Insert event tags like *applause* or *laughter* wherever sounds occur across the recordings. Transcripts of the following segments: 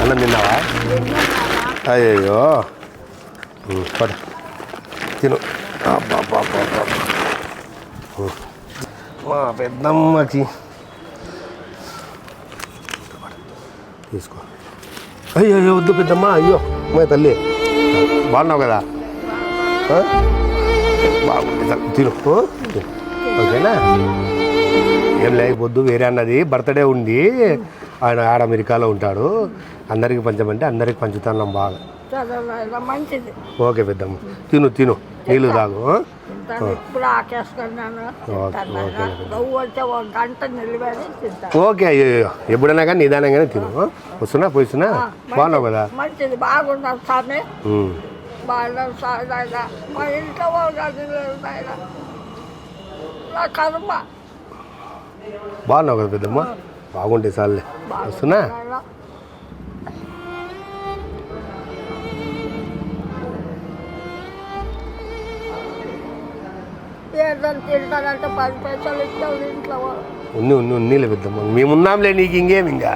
అన్నం తిన్నావా? అయ్యో పద. తిను. మా పెద్దమ్మకి. తీసుకో. అయ్యో అయ్యో వద్దు పెద్దమ్మ అయ్యో. మా తల్లి. బాగున్నావు కదా? బాగుంది. తిను. ఓకేనా? ఏం లేకపోద్దు వేరే అన్నది. బర్త్డే ఉంది. ఆయన ఆడ అమెరికాలో ఉంటాడు. అందరికి పంచమంటే అందరికి పంచుతున్నాం బాగా. మంచిది. ఓకే పెద్దమ్మ. తిను తిను. నీళ్ళు తాగు ఓకే. అయ్యో. ఎప్పుడైనా కానీ నిదానంగానే తిను? వస్తున్నా పోయిస్తున్నా? బాగున్నావు కదా? మంచిది. స్వామి. ఉమ్. బాగున్నాను స్వామి మా ఇంట్లో కర్మ. బాగున్నావు కదా పెద్దమ్మ? బాగుంటే చాలులే. వస్తున్నా? నాయన. ఏదైనా తింటానంటే పది పైసలు ఇచ్చావు ఇంట్లో. వాళ్ళు. ఉన్ని ఉన్ని ఉన్నీలే పెద్దమ్మ. మేమున్నాంలే నీకు ఇంకేం? ఇంకా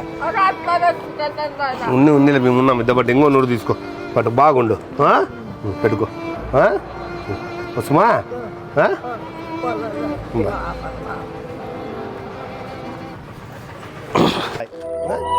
ఉన్ని ఉన్నీలే మేమున్నాం. ఇద్ద బట్టి ఇంకో నూరు తీసుకో. పట్టు బాగుండు. పెట్టుకో. వస్తుమా ఆ? *laughs* ఉందా?